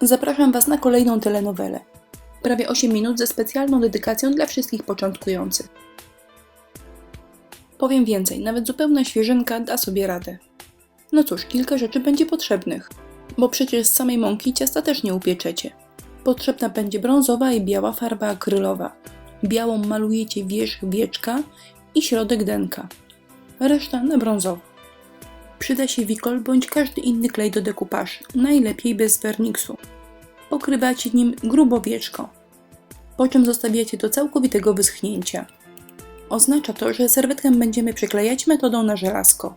Zapraszam Was na kolejną telenowelę. Prawie 8 minut ze specjalną dedykacją dla wszystkich początkujących. Powiem więcej, nawet zupełna świeżynka da sobie radę. No cóż, kilka rzeczy będzie potrzebnych, bo przecież z samej mąki ciasta też nie upieczecie. Potrzebna będzie brązowa i biała farba akrylowa. Białą malujecie wierzch wieczka i środek denka. Reszta na brązowo. Przyda się wikol bądź każdy inny klej do dekupaż, najlepiej bez werniksu. Pokrywacie nim grubo wieczko, po czym zostawiacie do całkowitego wyschnięcia. Oznacza to, że serwetkę będziemy przyklejać metodą na żelazko.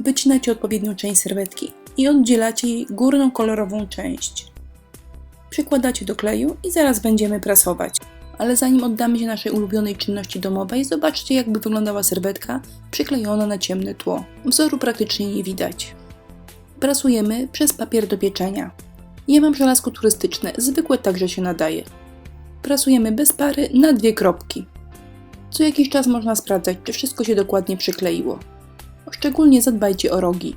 Wycinacie odpowiednią część serwetki i oddzielacie jej górną kolorową część. Przykładacie do kleju i zaraz będziemy prasować. Ale zanim oddamy się naszej ulubionej czynności domowej, zobaczcie jakby wyglądała serwetka przyklejona na ciemne tło. Wzoru praktycznie nie widać. Prasujemy przez papier do pieczenia. Ja mam żelazko turystyczne, zwykłe także się nadaje. Prasujemy bez pary na dwie kropki. Co jakiś czas można sprawdzać, czy wszystko się dokładnie przykleiło. Szczególnie zadbajcie o rogi.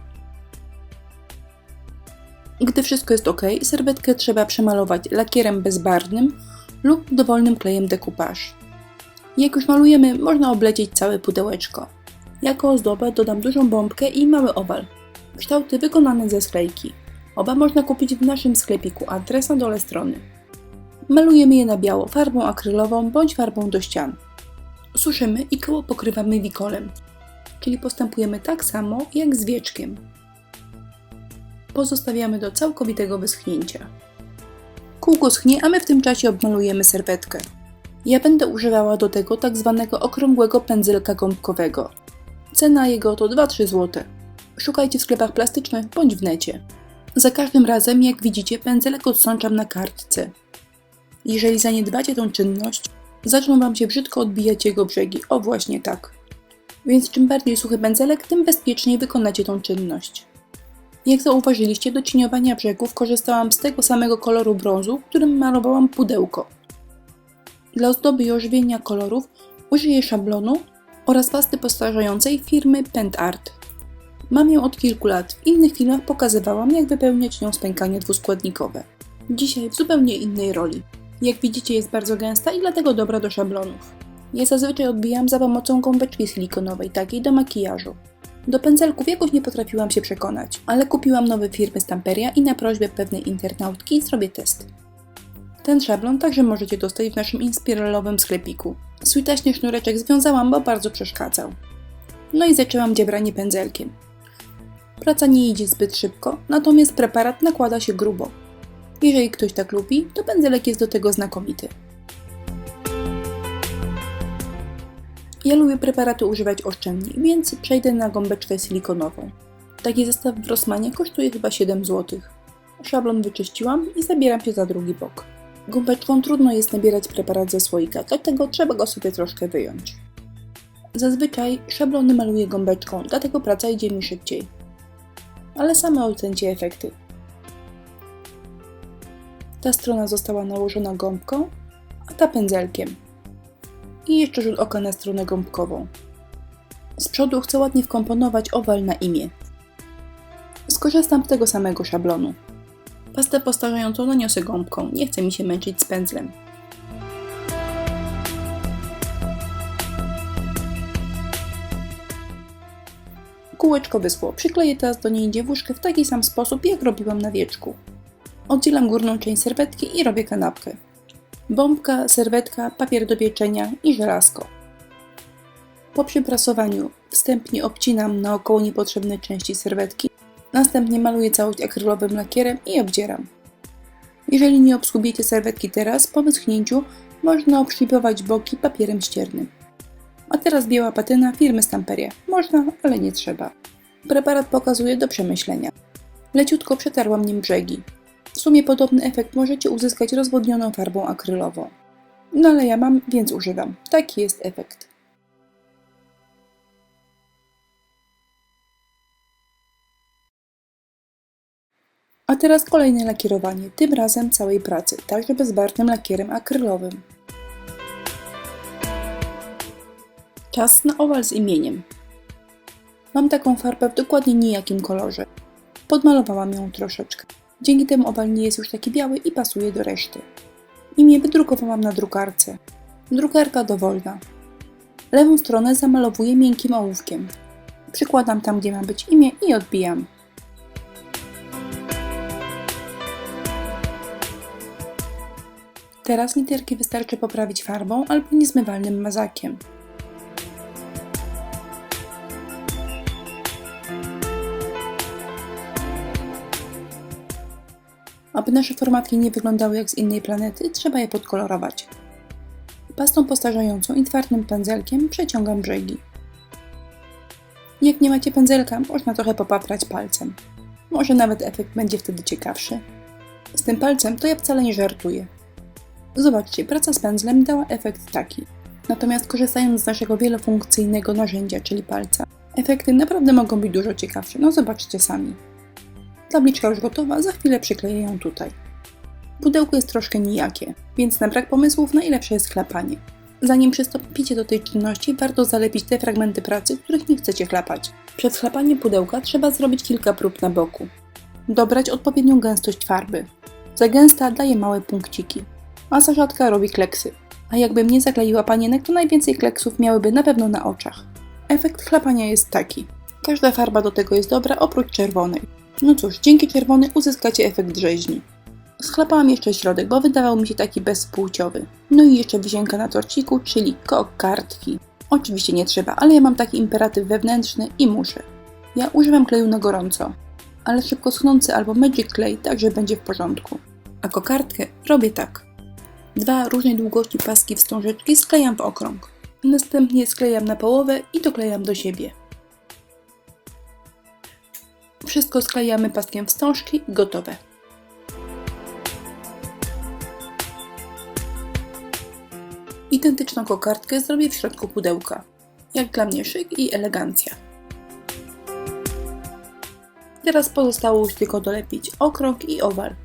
Gdy wszystko jest ok, serwetkę trzeba przemalować lakierem bezbarwnym lub dowolnym klejem dekupaż. Jak już malujemy, można oblecieć całe pudełeczko. Jako ozdobę dodam dużą bombkę i mały owal. Kształty wykonane ze sklejki. Oba można kupić w naszym sklepiku, adres na dole strony. Malujemy je na biało farbą akrylową bądź farbą do ścian. Suszymy i koło pokrywamy wikolem, czyli postępujemy tak samo jak z wieczkiem. Pozostawiamy do całkowitego wyschnięcia. Kółko schnie, a my w tym czasie obmalujemy serwetkę. Ja będę używała do tego tak zwanego okrągłego pędzelka gąbkowego. Cena jego to 2-3 zł. Szukajcie w sklepach plastycznych bądź w necie. Za każdym razem, jak widzicie, pędzelek odsączam na kartce. Jeżeli zaniedbacie tą czynność, zaczną Wam się brzydko odbijać jego brzegi. O właśnie tak. Więc czym bardziej suchy pędzelek, tym bezpieczniej wykonacie tą czynność. Jak zauważyliście, do cieniowania brzegów korzystałam z tego samego koloru brązu, którym malowałam pudełko. Dla ozdoby i ożywienia kolorów użyję szablonu oraz pasty postarzającej firmy Pent Art. Mam ją od kilku lat. W innych filmach pokazywałam, jak wypełniać nią spękanie dwuskładnikowe. Dzisiaj w zupełnie innej roli. Jak widzicie, jest bardzo gęsta i dlatego dobra do szablonów. Ja zazwyczaj odbijam za pomocą gąbeczki silikonowej, takiej do makijażu. Do pędzelków jakoś nie potrafiłam się przekonać, ale kupiłam nowe firmy Stamperia i na prośbę pewnej internautki zrobię test. Ten szablon także możecie dostać w naszym inspiralowym sklepiku. Swój taśny sznureczek związałam, bo bardzo przeszkadzał. No i zaczęłam dziebranie pędzelkiem. Praca nie idzie zbyt szybko, natomiast preparat nakłada się grubo. Jeżeli ktoś tak lubi, to pędzelek jest do tego znakomity. Ja lubię preparaty używać oszczędnie, więc przejdę na gąbeczkę silikonową. Taki zestaw w Rossmanie kosztuje chyba 7 zł. Szablon wyczyściłam i zabieram się za drugi bok. Gąbeczką trudno jest nabierać preparat ze słoika, dlatego trzeba go sobie troszkę wyjąć. Zazwyczaj szablony maluję gąbeczką, dlatego praca idzie mi szybciej. Ale same ocencie efekty. Ta strona została nałożona gąbką, a ta pędzelkiem. I jeszcze rzut oka na stronę gąbkową. Z przodu chcę ładnie wkomponować owal na imię. Skorzystam z tego samego szablonu. Pastę postarzającą naniosę gąbką, nie chce mi się męczyć z pędzlem. Kółeczko wyschło. Przykleję teraz do niej dziewuszkę w taki sam sposób, jak robiłam na wieczku. Oddzielam górną część serwetki i robię kanapkę. Bombka, serwetka, papier do pieczenia i żelazko. Po przyprasowaniu wstępnie obcinam naokoło niepotrzebne części serwetki, następnie maluję całość akrylowym lakierem i obdzieram. Jeżeli nie obsługiecie serwetki teraz, po wyschnięciu można obszlifować boki papierem ściernym. A teraz biała patyna firmy Stamperia. Można, ale nie trzeba. Preparat pokazuje do przemyślenia. Leciutko przetarłam nim brzegi. W sumie podobny efekt możecie uzyskać rozwodnioną farbą akrylową. No ale ja mam, więc używam. Taki jest efekt. A teraz kolejne lakierowanie, tym razem całej pracy, także bezbarwnym lakierem akrylowym. Czas na owal z imieniem. Mam taką farbę w dokładnie nijakim kolorze. Podmalowałam ją troszeczkę. Dzięki temu owal nie jest już taki biały i pasuje do reszty. Imię wydrukowałam na drukarce. Drukarka dowolna. Lewą stronę zamalowuję miękkim ołówkiem. Przykładam tam, gdzie ma być imię i odbijam. Teraz literki wystarczy poprawić farbą albo niezmywalnym mazakiem. Aby nasze formatki nie wyglądały jak z innej planety, trzeba je podkolorować. Pastą postarzającą i twardym pędzelkiem przeciągam brzegi. Jak nie macie pędzelka, można trochę popaprać palcem. Może nawet efekt będzie wtedy ciekawszy. Z tym palcem to ja wcale nie żartuję. Zobaczcie, praca z pędzlem dała efekt taki. Natomiast korzystając z naszego wielofunkcyjnego narzędzia, czyli palca, efekty naprawdę mogą być dużo ciekawsze. No zobaczcie sami. Tabliczka już gotowa, za chwilę przykleję ją tutaj. Pudełko jest troszkę nijakie, więc na brak pomysłów najlepsze jest chlapanie. Zanim przystąpicie do tej czynności, warto zalepić te fragmenty pracy, których nie chcecie chlapać. Przed chlapaniem pudełka trzeba zrobić kilka prób na boku. Dobrać odpowiednią gęstość farby. Za gęsta daje małe punkciki, a za rzadka robi kleksy. A jakbym nie zakleiła panienek, to najwięcej kleksów miałyby na pewno na oczach. Efekt chlapania jest taki. Każda farba do tego jest dobra, oprócz czerwonej. No cóż, dzięki czerwonej uzyskacie efekt rzeźni. Schlapałam jeszcze środek, bo wydawał mi się taki bezpłciowy. No i jeszcze wisienka na torciku, czyli kokardki. Oczywiście nie trzeba, ale ja mam taki imperatyw wewnętrzny i muszę. Ja używam kleju na gorąco, ale szybko schnący albo Magic Clay także będzie w porządku. A kokardkę robię tak. Dwa różnej długości paski wstążeczki sklejam w okrąg. Następnie sklejam na połowę i doklejam do siebie. Wszystko sklejamy paskiem wstążki i gotowe. Identyczną kokardkę zrobię w środku pudełka. Jak dla mnie szyk i elegancja. Teraz pozostało już tylko dolepić okrąg i owal.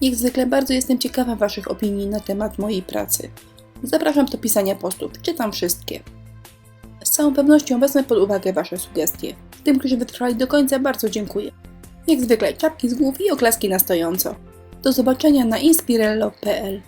Jak zwykle bardzo jestem ciekawa Waszych opinii na temat mojej pracy. Zapraszam do pisania postów, czytam wszystkie. Całą pewnością wezmę pod uwagę Wasze sugestie. Tym, którzy wytrwali do końca, bardzo dziękuję. Jak zwykle czapki z głów i oklaski na stojąco. Do zobaczenia na inspirello.pl